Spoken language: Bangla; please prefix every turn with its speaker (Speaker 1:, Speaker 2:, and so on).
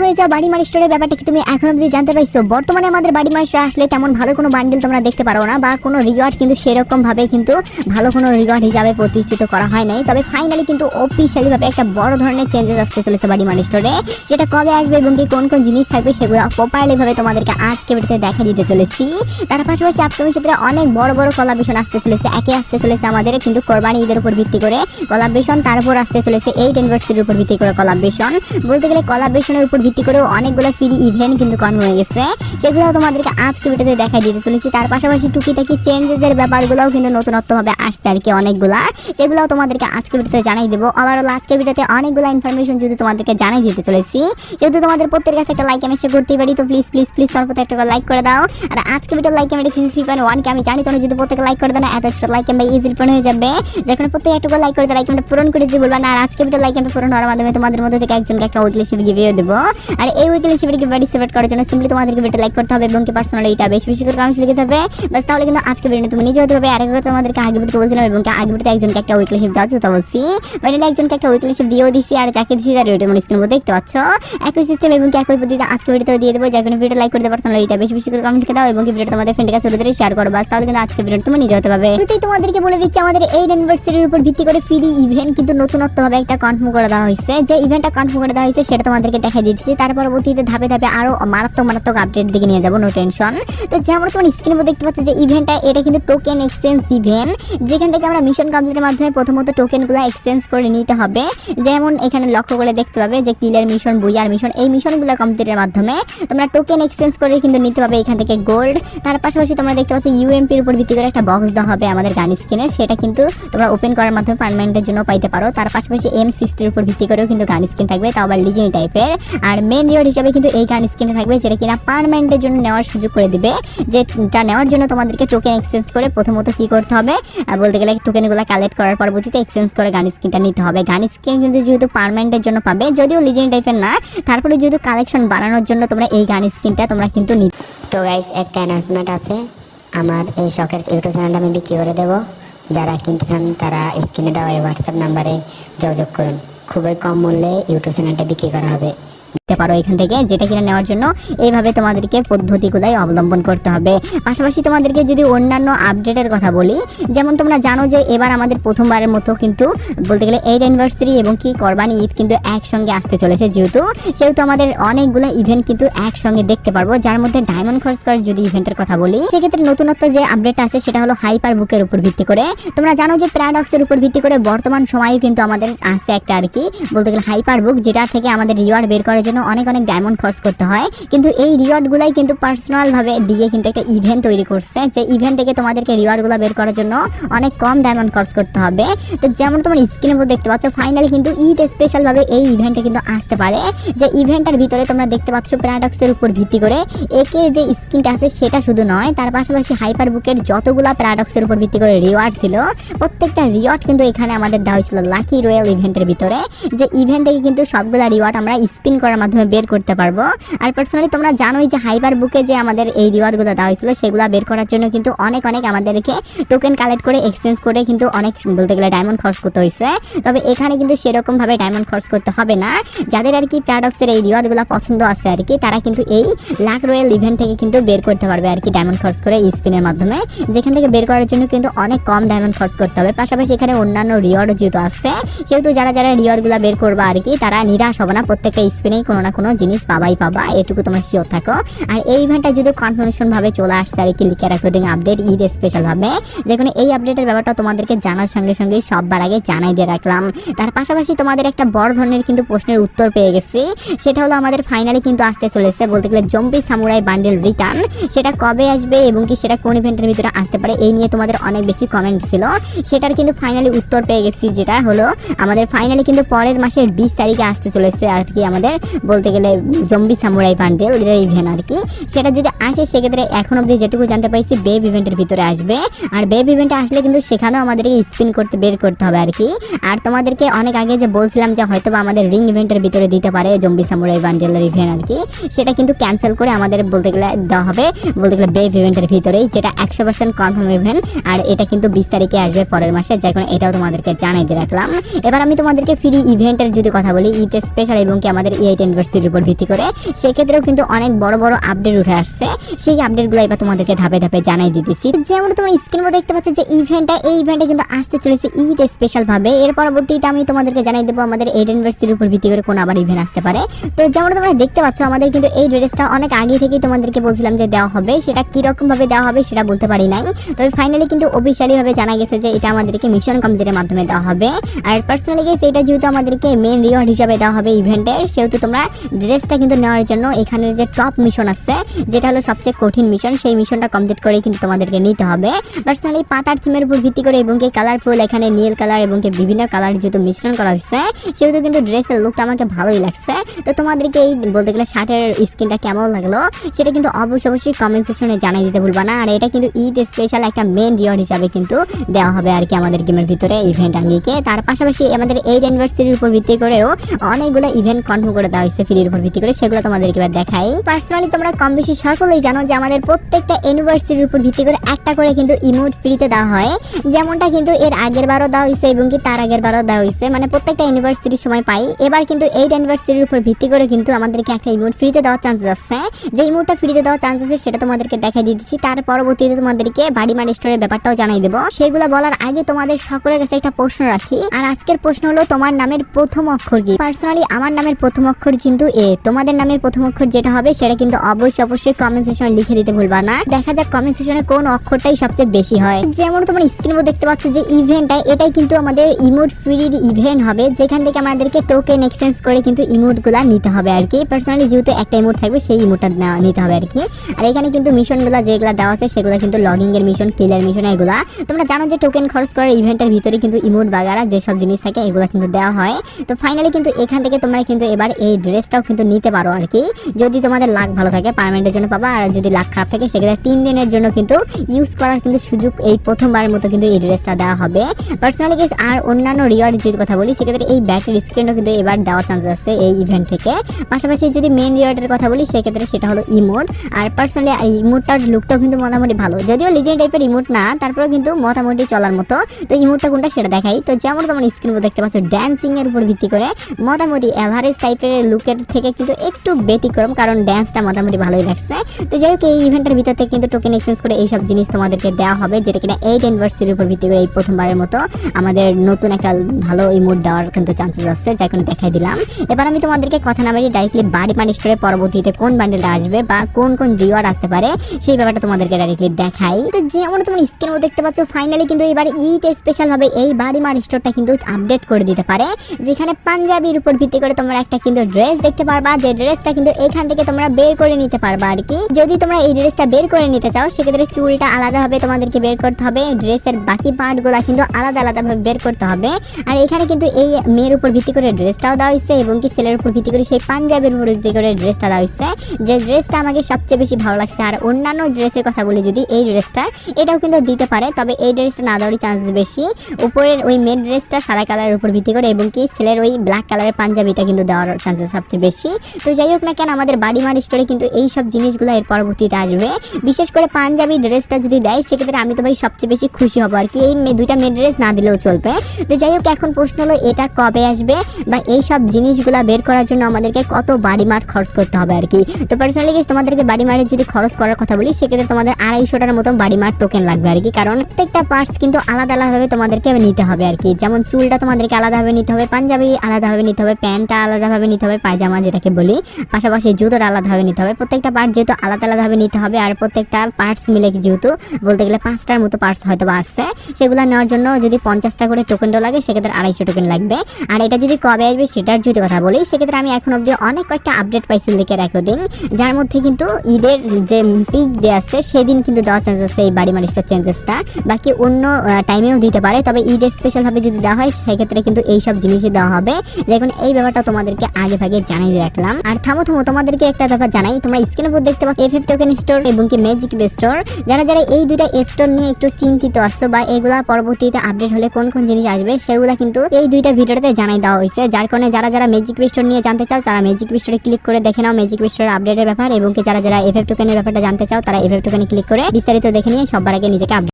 Speaker 1: হয়ে যাও বাড়ি স্টোরের ব্যাপারটা কি তুমি এখন জানতে পারছ? বর্তমানে আমাদের বাড়ি আসলে তেমন ভালো কোনো বান্ডেল তোমরা দেখতে পারো না বা কোনো রিওয়ার্ড কিন্তু সেরকম ভাবে কিন্তু ভালো কোনো রিওয়ার্ড হিসাবে প্রতিষ্ঠিত করা হয় নাই। তবে ফাইনালি কিন্তু ভাবে একটা বড় ধরনের চেঞ্জেস আসতে চলেছে বাড়ি স্টোরে। যেটা কবে আসবে এবং কি কোন কোন জিনিস থাকবে সেগুলো প্রপারলি ভাবে তোমাদেরকে আজকে ভিডিওতে দেখা দিতে চলেছি। তার পাশাপাশি অনেক বড় বড় কলাবেশন আসতে চলেছে, একে আসতে চলেছে আমাদের কিন্তু কোরবানি ঈদের উপর ভিত্তি করে কলাবেশন তারপর আসতে চলেছে এইট ইউনিভার্সিটির উপর ভিত্তি করে কলাবেশন বলতে গেলে কলাবেশনের উপর ভিত্তি করেও অনেকগুলো ফ্রি ইভেন্ট কিন্তু কনফার্ম হয়ে গেছে। সেগুলো তোমাদেরকে আজকে ভিডিওতে দেখাই দিতে চলেছি। তার পাশাপাশি টুকিটাকি চেঞ্জেসের ব্যাপারগুলোও কিন্তু নতুনত্বভাবে আসছে আর কি অনেকগুলা। সেগুলোও তোমাদেরকে আজকে ভিডিওতে জানাই দেবো। ওভারঅল আজকে ভিডিওতে অনেকগুলো ইনফরমেশন যদি তোমাদেরকে জানাই দিতে চলেছি, যেহেতু তোমাদের প্রত্যেকের কাছে একটা লাইক আমি শেয়ার করতেই পারি, তো প্লিজ প্লিজ প্লিজ সর্বপ্রথম একটা লাইক করে দাও। আর আজকে ভিডিও লাইক আমি রেখেছি থ্রি পয়েন্ট ওয়ানকে আমি জানি তোমরা যদি প্রত্যেকে লাইক করে দাও না এত ছোট লাইক আমি ইজিলি পূরণ হয়ে যাবে। যেখানে প্রত্যেকে একটু লাইক করে লাইক আমি পূরণ করে দিতে বলবা না। আর আজকে ভিডিও লাইক আমি পূরণ হওয়ার মাধ্যমে তোমাদের মধ্যে থেকে একজনকে একটা উইকলি শিপ গিভিও দেবো। আর এই উইকলি শিপের গিভ পার্টিসিপেট করার জন্য সিম্পলি তোমাদেরকে ভিডিও লাইক করতে হবে এবং কি পার্সোনালি এটা বেশি বেশি করে কমেন্টস লিখে দেবে বাস তাহলে কিন্তু আজকে ভিডিও তুমি নিজে হতে হবে আর একবার তোমাদেরকে আগে ভিডিও বলছিলাম এবং আগে ভিডিওতে একজনকে একটা উইকলি শিপ দেওয়া তো বলছি। ফাইনালি একজনকে একটা উইকলি শিপ দিয়েও দিছি আর যাকে দিছি তার ভিডিও মানে স্ক্রিনের মধ্যে দেখতে পাচ্ছ। একই সিস্টেম এবং একই পদ্ধতিতে আজকে ভিডিওতে দিয়ে দেবো। যে কোনো ভিডিও লাইক করতে পার্সোনালি এটা বেশি বেশি করে কমেন্ট লিখে দাও এবং কি ভিডিও তোমাদের ফ্রেন্ডের কাছে ওদের শেয়ার করো। বাস তাহলে কিন্তু আজকে ভিডিও তুমি নিজে হতে পারবে। শুরুতেই তোমাদেরকে বলে দিচ্ছি, আমাদের এই ইউনিভার্সিটির উপর ভিত্তি করে ফ্রি ইভেন্ট কিন্তু নতুনত্বভাবে একটা কনফার্ম করে দেওয়া হয়েছে। যে ইভেন্টটা কনফার্ম করে দেওয়া হয়েছে সেটা তোমাদেরকে দেখাই দিচ্ছি। তার পরবর্তীতে ধাপে ধাপে আরও মারাত্মক মারাত্মক আপডেট দিকে নিয়ে যাব নো টেনশন তো যেমন তোমার স্ক্রিনের মধ্যে দেখতে পাচ্ছ যে ইভেন্টটা এটা কিন্তু টোকেন এক্সচেঞ্জ ইভেন্ট যেখান থেকে আমরা মিশন কমপ্লিটের মাধ্যমে প্রথমত টোকেনগুলো এক্সচেঞ্জ করে নিতে হবে। যেমন এখানে লক্ষ্য করে দেখতে পাবে যে কিলের মিশন বুইয়ার মিশন এই মিশনগুলো কমপ্লিটের মাধ্যমে তোমরা টোকেন এক্সচেঞ্জ করে কিন্তু নিতে পারবে এখান থেকে গোল্ড তার পাশাপাশি তোমরা দেখতে পাচ্ছ ইউএমপির উপর ভিত্তি করে একটা বক্স দেওয়া হবে আমাদের গান স্ক্রিনের সেটা কিন্তু তোমরা ওপেন করার মাধ্যমে পারমানেন্টের জন্য পাইতে পারো। তার পাশাপাশি এম সিক্সটির উপর ভিত্তি করেও কিন্তু গান স্ক্রিন থাকবে। তাও আবার লিজেন্ড টাইপের আর মেন রিওয়ার্ড হিসেবে কিন্তু এই গান স্ক্রিনে থাকবে, যেটা কিনা পারমানেন্টের জন্য নেওয়ার সুযোগ করে দিবে, যে যা নেওয়ার জন্য তোমাদেরকে টোকেন এক্সচেঞ্জ করে প্রথমত কি করতে হবে বলতে গেলে টোকেনগুলো কালেক্ট করার পরবর্তীতে এক্সচেঞ্জ করে গান স্ক্রিনটা নিতে হবে। গান স্ক্রিন কিন্তু যেহেতু পারমানেন্টের জন্য পাবে, যদিও লিজেন্ড টাইপের না, তারপরে যেহেতু কালেকশন বানানোর জন্য তোমরা এই গান স্ক্রিনটা তোমরা কিন্তু নিতে
Speaker 2: তো গাইস একটা অ্যানাউন্সমেন্ট আছে। আমার এই শখের ইউটিউব চ্যানেলটা আমি বিক্রি করে দেবো। যারা কিনতে চান, তারা স্ক্রিনে দেওয়া এই হোয়াটসঅ্যাপ নাম্বারে যোগাযোগ করুন। খুবই কম মূল্যে ইউটিউব চ্যানেলটা বিক্রি করা হবে।
Speaker 1: নিতে পারো এখান থেকে, যেটা কিনা নেওয়ার জন্য এইভাবে তোমাদেরকে পদ্ধতিগুলাই অবলম্বন করতে হবে। পাশাপাশি তোমাদেরকে যদি অন্যান্য আপডেটের কথা বলি, যেমন তোমরা জানো যে এবার আমাদের প্রথমবারের মতো কিন্তু বলতে গেলে এইট অ্যানিভার্সারি এবং কি ঈদ কিন্তু একসঙ্গে আসতে চলেছে যেহেতু, সেহেতু আমাদের অনেকগুলো ইভেন্ট কিন্তু একসঙ্গে দেখতে পারব, যার মধ্যে ডায়মন্ড খরচ করার যদি ইভেন্টের কথা বলি। সেক্ষেত্রে নতুনত্ব যে আপডেট আছে সেটা হলো হাইপার বুকের উপর ভিত্তি করে। তোমরা জানো যে প্যারাডক্সের উপর ভিত্তি করে বর্তমান সময়ে কিন্তু আমাদের আছে একটা আর কি, বলতে গেলে হাইপার বুক যেটা থেকে আমাদের রিওয়ার্ড বের করার জন্য অনেক অনেক ডায়মন্ড খরচ করতে হয়। কিন্তু এই রিওয়ার্ডগুলাই কিন্তু পার্সোনাল ভাবে দিয়ে কিন্তু একটা ইভেন্ট তৈরি করছে। যে ইভেন্ট থেকে তোমাদেরকে রিওয়ার্ডগুলো বের করার জন্য অনেক কম ডায়মন্ড খরচ করতে হবে। তো যেমন তোমার স্ক্রিনের মধ্যে দেখতে পাচ্ছ ফাইনালি কিন্তু ঈদ স্পেশাল ভাবে এই ইভেন্টে কিন্তু আসতে পারে। যে ইভেন্টের ভিতরে তোমরা দেখতে পাচ্ছ প্যারাডক্সের উপর ভিত্তি করে একের যে স্কিনটা আছে সেটা শুধু নয়, তার পাশাপাশি হাইপার বুকের যতগুলা প্যারাডক্সের উপর ভিত্তি করে রিওয়ার্ড ছিল, প্রত্যেকটা রিওয়ার্ড কিন্তু এখানে আমাদের দেওয়া হয়েছিল লাকি রয়্যাল ইভেন্টের ভিতরে। যে ইভেন্ট থেকে কিন্তু সবগুলা রিওয়ার্ড আমরা স্পিন করার মাধ্যমে বের করতে পারব। আর পার্সোনালি তোমরা জানোই যে হাইপার বুকে যে আমাদের এই রিওয়ার্ডগুলো দেওয়া হয়েছিল, সেগুলো বের করার জন্য কিন্তু অনেক অনেক আমাদেরকে টোকেন কালেক্ট করে এক্সচেঞ্জ করে কিন্তু অনেক, বলতে গেলে ডায়মন্ড খরচ করতে হয়েছে। তবে এখানে কিন্তু সেরকম ভাবে ডায়মন্ড খরচ করতে হবে না। যাদের আর কি প্যারাডক্সের এই রিওয়ার্ডগুলো পছন্দ আছে আর কি, তারা কিন্তু এই লাক রয়্যাল ইভেন্ট থেকে কিন্তু বের করতে পারবে আর কি ডায়মন্ড খরচ করে স্পিনের মাধ্যমে। যেখান থেকে বের করার জন্য কিন্তু অনেক কম ডায়মন্ড খরচ করতে হবে। পাশাপাশি এখানে অন্যান্য রিওয়ার্ডও যেহেতু আছে, সেহেতু যারা যারা রিওয়ার্ডগুলো বের করবে আর কি, তারা নিরাশ হবে না প্রত্যেকটা স্পিনেই কোনো না কোনো জিনিস পাবাই পাবা, এটুকু তোমরা শিওর থাকো। আর এই ইভেন্টটা যদি কনফার্মেশন ভাবে চলে আসছে, আর কি লিখে রেকর্ডিং আপডেট ঈদ স্পেশাল ভাবে যেখানে এই আপডেটের ব্যাপারটা তোমাদেরকে জানার সঙ্গে সঙ্গে সববার আগে জানাই দিয়ে রাখলাম। তার পাশাপাশি তোমাদের একটা বড় ধরনের কিন্তু প্রশ্নের উত্তর পেয়ে গেছি। সেটা হলো আমাদের ফাইনালি কিন্তু আসতে চলেছে, বলতে গেলে জম্বি সামুরাই বান্ডেল রিটার্ন সেটা কবে আসবে এবং কি সেটা কোন ইভেন্টের ভিতরে আসতে পারে, এই নিয়ে তোমাদের অনেক বেশি কমেন্ট ছিল। সেটার কিন্তু ফাইনালি উত্তর পেয়ে গেছি, যেটা হলো আমাদের ফাইনালি কিন্তু পরের মাসের বিশ তারিখে আসতে চলেছে আর কি আমাদের বলতে গেলে জম্বি সামুরাই বান্ডেল ইভেন্ট আর কি। সেটা যদি আসে, সেক্ষেত্রে এখন অবধি যেটুকু জানতে পাইছি বেব ইভেন্টের ভিতরে আসবে। আর বেব ইভেন্টে আসলে কিন্তু সেখানেও আমাদেরকে স্পিন করতে, বের করতে হবে আর কি। আর তোমাদেরকে অনেক আগে যে বলছিলাম যে হয়তো আমাদের রিং ইভেন্টের ভিতরে দিতে পারে জম্বি সামুরাই বান্ডেলের ইভেন্ট আর কি, সেটা কিন্তু ক্যান্সেল করে আমাদের বলতে গেলে দেওয়া হবে, বলতে গেলে বেব ইভেন্টের ভিতরেই, যেটা একশো পার্সেন্ট কনফার্ম ইভেন্ট আর এটা কিন্তু বিশ তারিখে আসবে পরের মাসে, যার কারণে এটাও তোমাদেরকে জানাই দিয়ে রাখলাম। এবার আমি তোমাদেরকে ফ্রি ইভেন্টের যদি কথা বলি, ঈদ স্পেশাল এবং কি আমাদের এইট ইউনিভার্সিটির উপর ভিত্তি করে। সেক্ষেত্রেও কিন্তু অনেক বড় বড় আপডেট উঠে আসছে। সেই আপডেটগুলো এবার তোমাদেরকে ধাপে ধাপে জানাই দিতেছি। যেমন দেখতে পাচ্ছ যে ইভেন্টটা এই কিন্তু আসতে চলেছে ঈদ স্পেশাল ভাবে। এর আমি তোমাদেরকে জানাই দেবো আমাদের ইউনিভার্সিটির উপর ভিত্তি করে কোন আবার ইভেন্ট আসতে পারে। তো যেমন তোমরা দেখতে পাচ্ছ, আমাদের কিন্তু এই ড্রেসটা অনেক আগে থেকেই তোমাদেরকে বলছিলাম যে দেওয়া হবে। সেটা কীরকম ভাবে দেওয়া হবে সেটা বলতে পারি নাই। তবে ফাইনালি কিন্তু অফিসিয়ালি ভাবে জানা গেছে যে এটা আমাদেরকে মিশন কমপ্লিটের মাধ্যমে দেওয়া হবে। আর পার্সোনালি গেছে এটা যেহেতু আমাদেরকে মেন রিওয়ার্ড হিসাবে দেওয়া হবে ইভেন্টের সেহেতু তোমরা ড্রেসটা কিন্তু নেওয়ার জন্য এখানে যে টপ মিশন আছে, যেটা হলো সবচেয়ে কঠিন মিশন সেই মিশনটা কমপ্লিট করে কিন্তু তোমাদেরকে নিতে হবে। পার্সোনালি পাতার থিমের উপর ভিত্তি করে এবং কি কালারফুল এখানে নীল কালার এবং কি বিভিন্ন কালার যেহেতু মিশ্রণ করা হয়েছে, সেহেতু কিন্তু ড্রেসের লুকটা আমাকে ভালোই লাগছে। তো তোমাদেরকে এই বলতে গেলে শার্টের স্কিনটা কেমন লাগল, সেটা কিন্তু অবশ্যই অবশ্যই কমেন্ট সেকশনে জানিয়ে দিতে ভুলবা না। আর এটা কিন্তু ঈদ স্পেশাল একটা মেন রিওয়ার্ড হিসাবে কিন্তু দেওয়া হবে আর কি আমাদের গেমের ভিতরে ইভেন্ট আঙ্গিকে। তার পাশাপাশি আমাদের এইট অ্যানিভার্সারির উপর ভিত্তি করেও অনেকগুলো ইভেন্ট কনফার্ম করে দেওয়া হয়েছে ফ্রির উপর ভিত্তি করে সেগুলো তোমাদেরকে এবার দেখাই। পার্সোনালি তোমরা কম বেশি সকলেই জানো যে আমাদের প্রত্যেকটা ইউনিভার্সিটির উপর ভিত্তি করে একটা করে কিন্তু ইমোট ফ্রিতে দেওয়া হয়। যেমনটা কিন্তু এর আগের বারও দেওয়া হয়েছে এবং কি তার আগের বারও দেওয়া হয়েছে। মানে প্রত্যেকটা ইউনিভার্সিটির সময় পাই। এবার কিন্তু এইট ইউনিভার্সিটির উপর ভিত্তি করে কিন্তু আমাদেরকে একটা ইমোট ফ্রিতে দেওয়ার চান্সেস আছে। যে ইমোটটা ফ্রিতে দেওয়ার চান্স আছে, সেটা তোমাদেরকে দেখাই দিচ্ছি। তার পরবর্তীতে তোমাদেরকে বাড়ি মার স্টোরের ব্যাপারটাও জানাই দেবো। সেগুলো বলার আগে তোমাদের সকলের কাছে একটা প্রশ্ন রাখি। আর আজকের প্রশ্ন হলো তোমার নামের প্রথম অক্ষর কি? পার্সোনালি আমার নামের প্রথম অক্ষর কিন্তু এ। তোমাদের নামের প্রথম অক্ষর যেটা হবে, সেটা কিন্তু অবশ্যই অবশ্যই কমেন্ট সেকশনে লিখে দিতে ভুলবা না। দেখা যাক কমেন্ট সেকশনে কোন অক্ষরটাই সবচেয়ে বেশি হয়। যেমন তোমার স্ক্রিনে দেখতে পাচ্ছ যে ইভেন্টটা এটাই কিন্তু আমাদের ইমোট ফ্রির ইভেন্ট হবে। যেখান থেকে আমাদেরকে টোকেন এক্সচেঞ্জ করে কিন্তু ইমোটগুলা নিতে হবে আর কি। পার্সোনালি যেহেতু একটা ইমোট থাকবে, সেই ইমোটটা নিতে হবে আর কি। আর এখানে কিন্তু মিশনগুলা যেগুলা দেওয়া আছে, সেগুলো কিন্তু লগিং এর মিশন কিলার মিশন এগুলা। তোমরা জানো যে টোকেন খরচ করার ইভেন্টের ভিতরে কিন্তু ইমোট বাগারা যেসব জিনিস থাকে, এগুলো কিন্তু দেওয়া হয়। তো ফাইনালি কিন্তু এখান থেকে তোমরা কিন্তু এবার এই ড্রেসটাও কিন্তু নিতে পারো আর কি। যদি তোমাদের লাক ভালো থাকে পার্মানেন্টের জন্য পাবা, আর যদি লাক খারাপ থাকে সেক্ষেত্রে তিন দিনের জন্য কিন্তু ইউজ করার কিন্তু সুযোগ এই প্রথমবারের মতো কিন্তু এই ড্রেসটা দেওয়া হবে। পার্সোনালি গেস আর অন্যান্য রিওয়ার্ড যদি কথা বলি, সেক্ষেত্রে এই ব্যাটারি স্ক্রিনও কিন্তু এবার দেওয়ার চান্স আছে এই ইভেন্ট থেকে। পাশাপাশি যদি মেন রিওয়ার্ডের কথা বলি, সেক্ষেত্রে সেটা হলো ইমোট আর পার্সোনালি এই ইমোটটার লুকটাও কিন্তু মোটামুটি ভালো। যদিও লিজেন্ড টাইপের ইমোট না, তারপরেও কিন্তু মোটামুটি চলার মতো। তো ইমোটটা কোনটা সেটা দেখাই। তো যেমন তোমার স্ক্রিন দেখতে পাচ্ছ ড্যান্সিং এর উপর ভিত্তি করে মোটামুটি এভারেজ টাইপের লুকের থেকে কিন্তু একটু ব্যতিক্রম, কারণ ড্যান্সটা মোটামুটি ভালোই লাগছে। তো যাই হোক, এই ইভেন্টের ভিতর কিন্তু টোকেন এক্সচেঞ্জ করে এইসব জিনিস তোমাদেরকে দেওয়া হবে, যেটা কিনা এইট ইউনিভার্সিটির উপর ভিত্তি করে এই প্রথমবারের মতো আমাদের নতুন একটা ভালো ইমোট দেওয়ার কিন্তু চান্সেস আছে যা এখন দেখাই দিলাম। এবার আমি তোমাদেরকে কথা না বাড়ি ডাইরেক্টলি বাড়ি মান স্টোরে পরবর্তীতে কোন বান্ডেলটা আসবে বা কোন কোন রিওয়ার্ড আসতে পারে, সেই ব্যাপারটা তোমাদেরকে ডাইরেক্টলি দেখাই। তো যেমন তুমি স্ক্রিনের মধ্যে দেখতে পাচ্ছ ফাইনালি কিন্তু এবার ঈদ স্পেশাল ভাবে এই বাড়ি মার স্টোরটা কিন্তু আপডেট করে দিতে পারে, যেখানে পাঞ্জাবির উপর ভিত্তি করে তোমরা একটা কিন্তু ড্রেস দেখতে পারবা, যে ড্রেসটা কিন্তু এখান থেকে তোমরা বের করে নিতে পারবা আর কি। যদি তোমরা এই ড্রেসটা বের করে নিতে চাও, সেক্ষেত্রে চুলটা আলাদাভাবে তোমাদেরকে বের করতে হবে ড্রেসের বাকি পার্টগুলো কিন্তু আলাদা আলাদাভাবে বের করতে হবে। আর এখানে কিন্তু এই মেয়ের উপর ভিত্তি করে ড্রেসটাও দেওয়া হয়েছে, এবং কি ছেলের উপর ভিত্তি করে সেই পাঞ্জাবের উপর ভিত্তি করে ড্রেসটা দেওয়া হয়েছে। যে ড্রেসটা আমাকে সবচেয়ে বেশি ভালো লাগছে, আর অন্যান্য ড্রেসের কথা বলি যদি, এই ড্রেসটা এটাও কিন্তু দিতে পারে, তবে এই ড্রেসটা না দেওয়ারই চান্স বেশি। উপরের ওই মেন ড্রেসটা সাদা কালারের উপর ভিত্তি করে, এবং কি ছেলের ওই ব্ল্যাক কালারের পাঞ্জাবিটা কিন্তু দেওয়ার চান্সেস সবচেয়ে বেশি। তো যাই হোক না কেন, আমাদের বাড়ি মার স্টোরে কিন্তু এই সব জিনিসগুলো এর পরবর্তীতে আসবে। বিশেষ করে পাঞ্জাবি ড্রেসটা যদি দেয়, সেক্ষেত্রে আমি তো ভাই সবচেয়ে বেশি খুশি হব আর কি। এই দুইটা মেন ড্রেস না দিলেও চলবে। তো যাই হোক, এখন প্রশ্ন হলো, এটা কবে আসবে? বা এই সব জিনিসগুলো বের করার জন্য আমাদেরকে কত বাড়ি মার খরচ করতে হবে আর কি? তো পার্সোনালি তোমাদেরকে বাড়ি মারের যদি খরচ করার কথা বলি, সেক্ষেত্রে তোমাদের আড়াইশোটার বাড়ি মার টোকেন লাগবে আর কি। কারণ প্রত্যেকটা পার্টস কিন্তু আলাদা আলাদাভাবে তোমাদেরকে নিতে হবে আর কি। যেমন চুলটা তোমাদেরকে আলাদাভাবে নিতে হবে, পাঞ্জাবি আলাদাভাবে নিতে হবে, প্যান্টটা আলাদাভাবে নিতে হবে পায়জামা যেটাকে বলি। পাশাপাশি জুতোটা আলাদাভাবে নিতে হবে। প্রত্যেকটা পার্ট যেহেতু আলাদা আলাদাভাবে নিতে হবে আর প্রত্যেকটা পার্টস মিলে যেহেতু বলতে গেলে পাঁচটার মতো পার্টস হয়তো বা আসছে সেগুলো নেওয়ার জন্য যদি পঞ্চাশটা করে টোকেনটা লাগে, সেক্ষেত্রে আড়াইশো টোকেন লাগবে। আর এটা যদি কবে আসবে সেটার যদি কথা বলি, সেক্ষেত্রে আমি এখন অবধি অনেক কয়েকটা আপডেট পাইছি লিখের একদিন যার মধ্যে কিন্তু ঈদের যে পিক ডে আছে, সেদিন কিন্তু দেওয়ার চান্স আছে এই বাড়ি মারিস্টার চেঞ্জেসটা বাকি অন্য টাইমেও দিতে পারে, তবে ঈদ স্পেশাল ভাবে যদি দেওয়া হয়, সেক্ষেত্রে কিন্তু এই সব জিনিসই দেওয়া হবে। দেখুন, এই ব্যাপারটা তোমাদেরকে আগে ভাগে জানিয়ে রাখলাম। আর থামো থামো, তোমাদেরকে একটা ব্যাপার জানাই। তোমরা স্ক্রিনের উপর দেখতে পাচ্ছ এফ এফ টোকেন স্টোর এবং কি ম্যাজিক স্টোর যারা যারা এই দুইটা স্টোর নিয়ে একটু চিন্তিত আসছো বা এগুলা পরবর্তীতে আপডেট হলে কোন কোন জিনিস আসবে, সেগুলা কিন্তু এই দুইটা ভিডিওতে জানাই দেওয়া হয়েছে। যার কারণে যারা যারা ম্যাজিক স্টোর নিয়ে জানতে চাও, তারা ম্যাজিক স্টোরে ক্লিক করে দেখে নাও ম্যাজিক স্টোরের আপডেটের ব্যাপার। এবং কি যারা যারা এফ এফ টোকেনের ব্যাপারটা জানতে চাও, তারা এফ এফ টোকেনে ক্লিক করে বিস্তারিত দেখে নিয়ে সবার আগে নিজেকে update